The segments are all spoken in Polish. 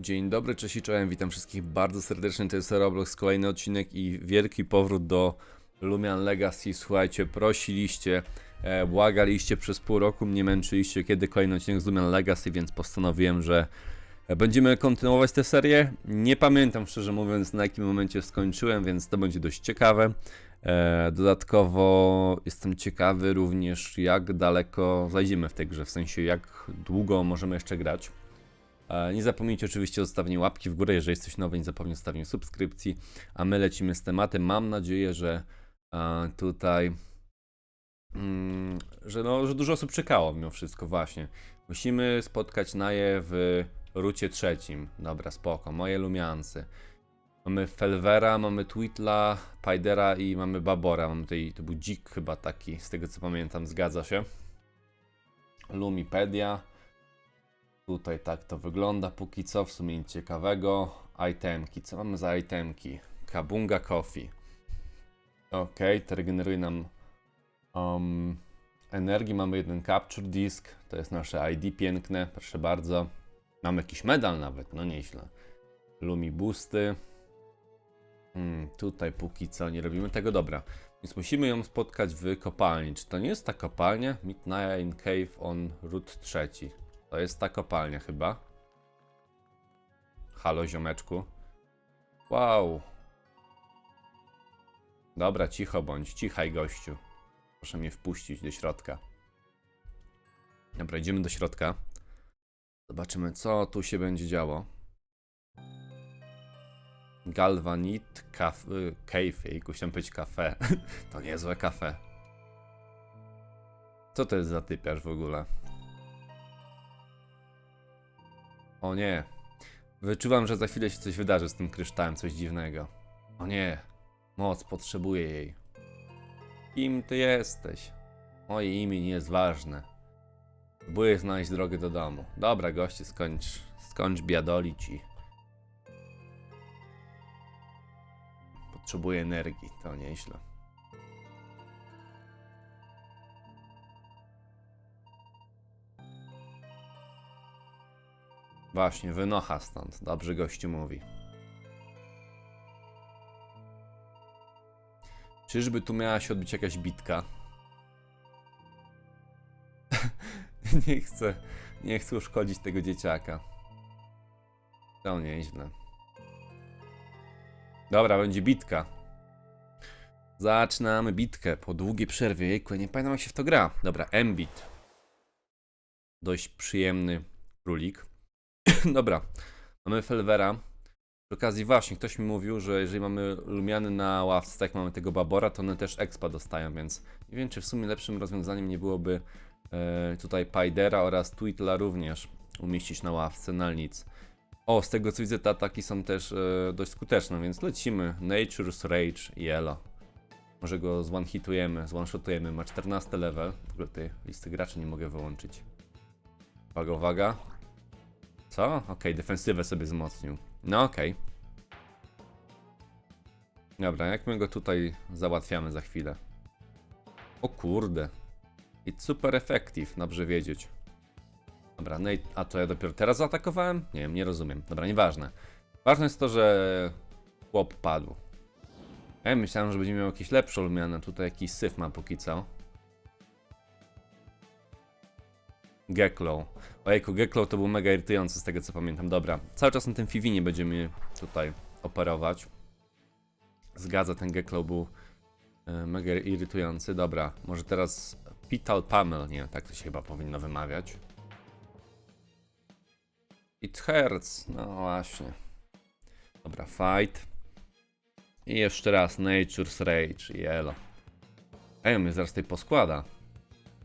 Dzień dobry, cześć i czołem, witam wszystkich bardzo serdecznie, to jest Roblox, kolejny odcinek i wielki powrót do Lumian Legacy. Słuchajcie, prosiliście, e, błagaliście przez pół roku, mnie męczyliście, kiedy kolejny odcinek z Lumian Legacy, więc postanowiłem, że będziemy kontynuować tę serię. Nie pamiętam szczerze mówiąc na jakim momencie skończyłem, więc to będzie dość ciekawe. E, dodatkowo jestem ciekawy również jak daleko zajdziemy w tej grze, w sensie jak długo możemy jeszcze grać. E, Nie zapomnijcie oczywiście o zostawieniu łapki w górę, jeżeli jesteś nowy, nie zapomnij o zostawieniu subskrypcji, a my lecimy z tematem. Mam nadzieję, że e, tutaj, mm, że, no, że dużo osób czekało mimo wszystko, właśnie. Musimy spotkać Naję w rucie trzecim. Dobra, spoko, moje lumiancy. Mamy Felvera, mamy Twitla, Pajdera i mamy Babora. Mamy tutaj, to był dzik chyba taki, z tego co pamiętam, zgadza się. Lumipedia. Tutaj tak to wygląda póki co, w sumie nic ciekawego. Itemki, co mamy za itemki? Kabunga Coffee. Ok, to regeneruje nam um, energii. Mamy jeden Capture Disk, to jest nasze ID piękne, proszę bardzo. Mamy jakiś medal nawet, no nieźle. Lumi Boosty. Hmm, tutaj póki co nie robimy tego, dobra. Więc musimy ją spotkać w kopalni. Czy to nie jest ta kopalnia? Midnight Cave on Route 3. To jest ta kopalnia chyba. Halo, ziomeczku. Wow. Dobra, cicho bądź, cichaj gościu. Proszę mnie wpuścić do środka. Dobra, idziemy do środka. Zobaczymy, co tu się będzie działo. Galvanit y, Cave, jejku, chciałem powiedzieć kafe. to niezłe kafe. Co to jest za typiarz w ogóle? O nie. Wyczuwam, że za chwilę się coś wydarzy z tym kryształem, coś dziwnego. O nie. Moc, potrzebuję jej. Kim ty jesteś? Moje imię nie jest ważne. Próbuję znaleźć drogę do domu. Dobra, goście, skończ, skończ biadolić i... Potrzebuję energii, to nieźle. Właśnie, wynocha stąd. Dobrze gościu mówi. Czyżby tu miała się odbyć jakaś bitka? nie chcę, nie chcę uszkodzić tego dzieciaka. To nieźle. Dobra, będzie bitka. Zaczynamy bitkę po długiej przerwie. Jejku, nie pamiętam jak się w to gra. Dobra, Mbit. Dość przyjemny królik. Dobra, mamy Felvera. Przy okazji właśnie, ktoś mi mówił, że jeżeli mamy Lumiany na ławce, tak jak mamy tego Babora, to one też expa dostają, więc nie wiem, czy w sumie lepszym rozwiązaniem nie byłoby e, tutaj Pajdera oraz Twitla również umieścić na ławce, na nic. O, z tego co widzę, te ataki są też e, dość skuteczne, więc lecimy. Nature's Rage i Elo. Może go zone-hitujemy. Ma 14 level. W ogóle tej listy graczy nie mogę wyłączyć. Uwaga, uwaga. Co? Okej, defensywę sobie wzmocnił. No okej. Dobra, jak my go tutaj załatwiamy za chwilę? O kurde. It's super effective, dobrze wiedzieć. Dobra, no i a to ja dopiero teraz zaatakowałem? Nie wiem, nie rozumiem. Dobra, nieważne. Ważne jest to, że chłop padł. Ja myślałem, że będzie miał jakieś lepsze lumiane. Tutaj jakiś syf ma póki co. Geklow. Ojejku, Geklow to był mega irytujący z tego co pamiętam. Dobra, cały czas na tym Fivinie będziemy tutaj operować. Zgadza, ten Geklow był e, mega irytujący. Dobra, może teraz Pital Pamel, nie, tak to się chyba powinno wymawiać. It hurts, no właśnie. Dobra, fight. I jeszcze raz Nature's Rage i elo. Ej, on mnie zaraz tutaj poskłada.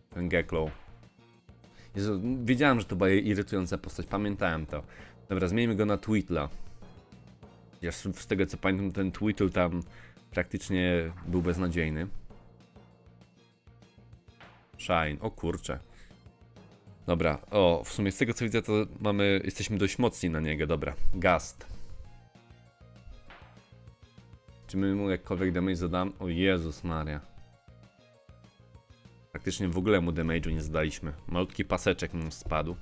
Ten Geklow. Jezu, wiedziałem, że to była irytująca postać, pamiętałem to. Dobra, zmieńmy go na Twitla. Ja z tego co pamiętam, ten Tweetl tam praktycznie był beznadziejny. Shine, o kurcze. Dobra, o, w sumie z tego co widzę, to mamy, jesteśmy dość mocni na niego, dobra. Gast. Czy my mu jakkolwiek damage zadam? O Jezus Maria. Praktycznie w ogóle mu damage'u nie zadaliśmy. Malutki paseczek mu spadł.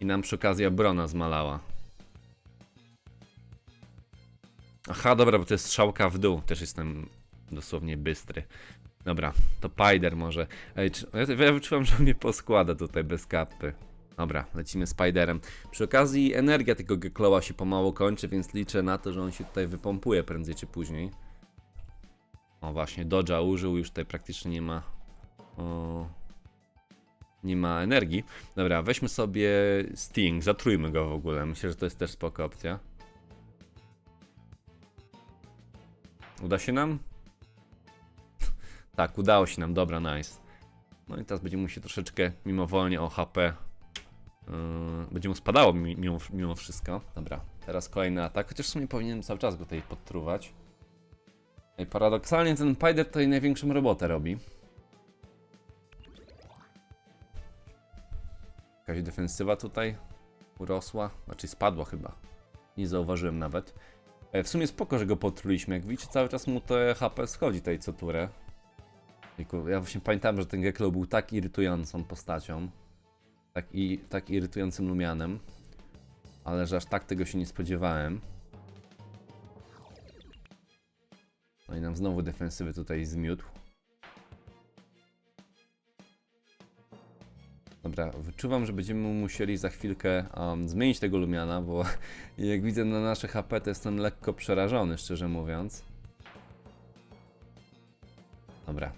I nam przy okazji obrona zmalała. Aha, dobra, bo to jest strzałka w dół. Też jestem dosłownie bystry. Dobra, to Spider może. Ej, czy, ja, ja że mnie poskłada tutaj bez kapy. Dobra, lecimy Spiderem. Przy okazji energia tego Gekloa się pomału kończy, więc liczę na to, że on się tutaj wypompuje prędzej czy później. O właśnie, Dodge'a użył, już tutaj praktycznie nie ma... O, nie ma energii. Dobra, weźmy sobie Sting, zatrójmy go w ogóle. Myślę, że to jest też spoko opcja. Uda się nam? tak, udało się nam, dobra, nice. No i teraz będzie mu się troszeczkę mimowolnie o HP yy, będzie mu spadało mi- mimo, mimo wszystko. Dobra, teraz kolejny atak, chociaż w sumie powinienem cały czas go tutaj podtruwać. I paradoksalnie ten Spider tutaj największą robotę robi. Jakaś defensywa tutaj urosła, znaczy spadła chyba. Nie zauważyłem nawet. E, W sumie spoko, że go potruliśmy. Jak widzicie, cały czas mu te HP schodzi tutaj co turę. Ja właśnie pamiętam, że ten Geklo był tak irytującą postacią. Tak, i, tak irytującym Lumianem. Ale że aż tak tego się nie spodziewałem. Znowu defensywy tutaj zmiótł. Dobra, wyczuwam, że będziemy musieli za chwilkę um, zmienić tego Lumiana, bo jak widzę na nasze HP, to jestem lekko przerażony, szczerze mówiąc. Dobra.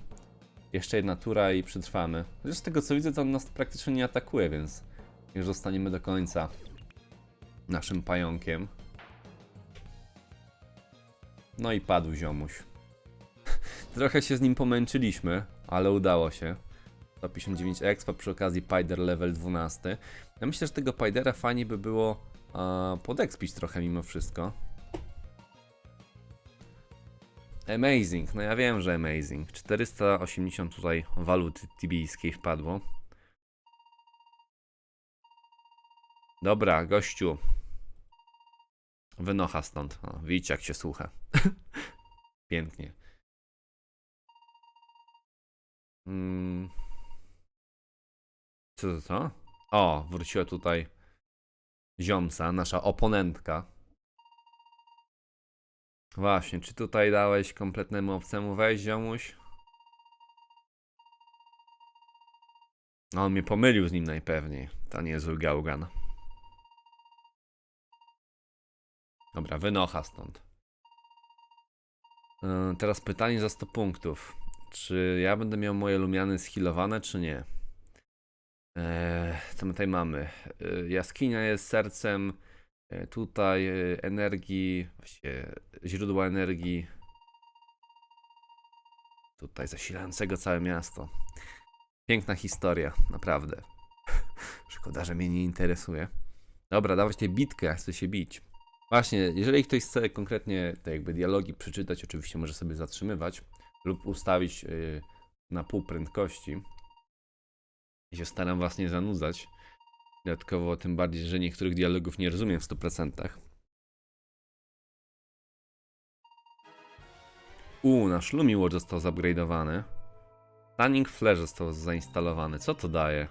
Jeszcze jedna tura i przetrwamy. Chociaż z tego co widzę, to on nas praktycznie nie atakuje, więc już zostaniemy do końca naszym pająkiem. No i padł ziomuś. Trochę się z nim pomęczyliśmy, ale udało się. 159 expa przy okazji Pider level 12. Ja myślę, że tego Pidera fajnie by było a, podekspić trochę mimo wszystko. Amazing, no ja wiem, że amazing. 480 tutaj waluty tibijskiej wpadło. Dobra, gościu. Wynocha stąd. O, widzicie jak się słucha. Pięknie. Mm. Co to co? O, wróciła tutaj ziomsa, nasza oponentka. Właśnie, czy tutaj dałeś kompletnemu obcemu wejść, ziomuś? No, on mnie pomylił z nim najpewniej. To niezły gałgan. Dobra, wynocha stąd. Yy, teraz pytanie za 100 punktów. Czy ja będę miał moje lumiany schilowane, czy nie? Eee, co my tutaj mamy? Eee, jaskinia jest sercem e, tutaj e, energii, właściwie źródła energii. Tutaj zasilającego całe miasto. Piękna historia, naprawdę. Szkoda, że mnie nie interesuje. Dobra, dawać tę bitkę, chcę się bić. Właśnie, jeżeli ktoś chce konkretnie te jakby dialogi przeczytać, oczywiście może sobie zatrzymywać lub ustawić y, na pół prędkości. Ja się staram was nie zanudzać. Dodatkowo tym bardziej, że niektórych dialogów nie rozumiem w 100%. U, nasz Lumiwatch został zupgrade'owany. Stunning Flash został zainstalowany. Co to daje?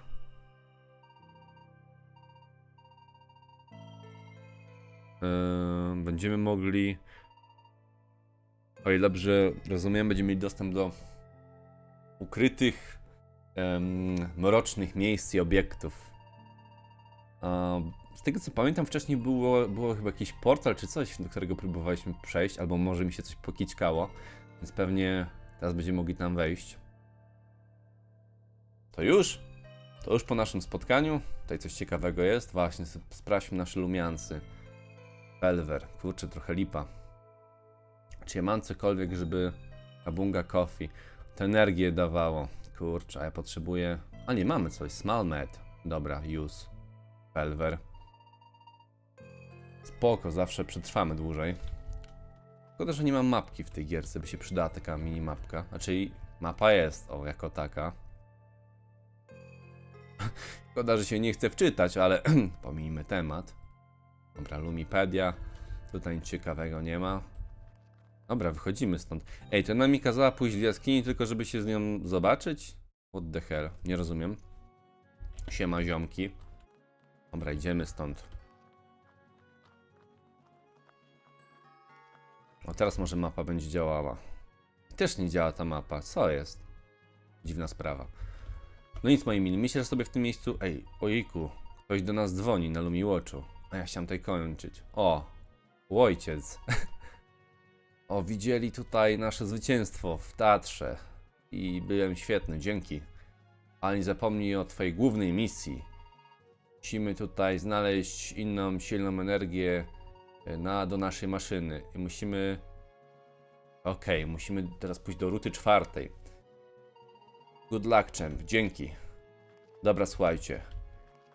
Yy, będziemy mogli o ile dobrze rozumiem, będziemy mieli dostęp do ukrytych, mrocznych miejsc i obiektów. A, z tego co pamiętam, wcześniej było, było chyba jakiś portal czy coś, do którego próbowaliśmy przejść, albo może mi się coś pokićkało, więc pewnie teraz będziemy mogli tam wejść. To już? To już po naszym spotkaniu? Tutaj coś ciekawego jest? Właśnie, sp- sprawdźmy nasze lumiansy. Pelwer, kurczę, trochę lipa. Czy ja mam cokolwiek, żeby Kabunga Coffee tę energię dawało? Kurczę, a ja potrzebuję... A nie, mamy coś. Small Med. Dobra, use. Pelwer. Spoko, zawsze przetrwamy dłużej. Szkoda, że nie mam mapki w tej gierce, by się przydała taka mini mapka. Znaczy, mapa jest, o, jako taka. Szkoda, że się nie chce wczytać, ale pomijmy temat. Dobra, Lumipedia. Tutaj nic ciekawego nie ma. Dobra, wychodzimy stąd. Ej, to ona mi kazała pójść do jaskini tylko, żeby się z nią zobaczyć? What the hell? Nie rozumiem. Siema, ziomki. Dobra, idziemy stąd. O, teraz może mapa będzie działała. Też nie działa ta mapa. Co jest? Dziwna sprawa. No nic, moi mili. Myślę, że sobie w tym miejscu... Ej, ojejku. Ktoś do nas dzwoni na Lumiwatchu. A ja chciałem tutaj kończyć. O! Ojciec. o, widzieli tutaj nasze zwycięstwo w teatrze. I byłem świetny, dzięki. Ale nie zapomnij o twojej głównej misji. Musimy tutaj znaleźć inną, silną energię e, na, do naszej maszyny. I musimy... Okej, musimy teraz pójść do ruty czwartej. Good luck, champ. Dzięki. Dobra, słuchajcie.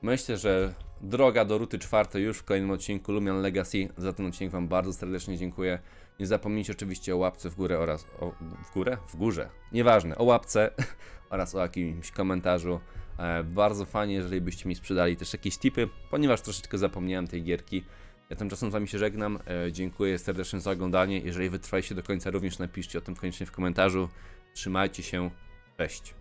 Myślę, że droga do ruty czwartej już w kolejnym odcinku Lumion Legacy. Za ten odcinek Wam bardzo serdecznie dziękuję. Nie zapomnijcie oczywiście o łapce w górę oraz o, w górę? W górze. Nieważne, o łapce oraz o jakimś komentarzu. E, bardzo fajnie, jeżeli byście mi sprzedali też jakieś tipy, ponieważ troszeczkę zapomniałem tej gierki. Ja tymczasem z Wami się żegnam. E, dziękuję serdecznie za oglądanie. Jeżeli wytrwaliście do końca, również napiszcie o tym koniecznie w komentarzu. Trzymajcie się. Cześć.